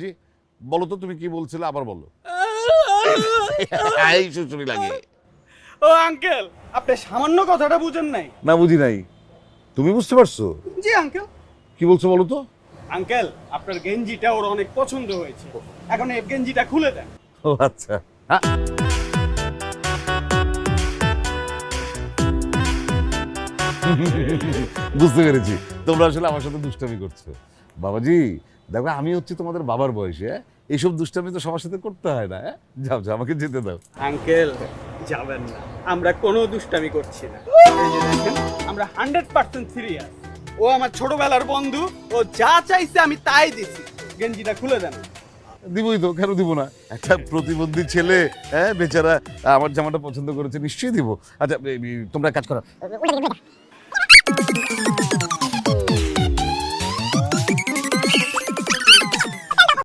জি বলো তো তুমি কি বলছিলে? আবার বলো। এই সুচুরি লাগে। ও আঙ্কেল আপনি সামান্য কথাটা বুঝেন নাই। না বুঝি নাই। তুমি বুঝতে পারছ? জি আঙ্কেল। কি বলছো বলো তো? আঙ্কেল আপনার গেঞ্জিটা ওর অনেক পছন্দ হয়েছে। এখন এই গেঞ্জিটা খুলে দেন। ও আচ্ছা। হ্যাঁ। বুঝতে পেরেছি। তোমরা আসলে আমার সাথে দুষ্টামি করছ। বাবাজি দেখো আমি হচ্ছে তোমাদের বাবার বয়সে হ্যাঁ? এইসব দুষ্টামি তো সবার সাথে করতে হয় না হ্যাঁ? যাও যাও আমাকে যেতে দাও। আঙ্কেল যাবেন না। আমরা কোনো দুষ্টামি করছি না। আমরা হান্ড্রেড পার্সেন্ট সিরিয়াস ও আমার ছোটবেলার বন্ধু ও যা চাইছে আমি তাই দিছি। গেঞ্জিটা খুলে দেন। দিবই তো কেন দিব না? একটা প্রতিবন্ধী ছেলে হ্যাঁ বেচারা আমার জামাটা পছন্দ করেছে নিশ্চয়ই দিব। আচ্ছা তোমরা কাজ করো।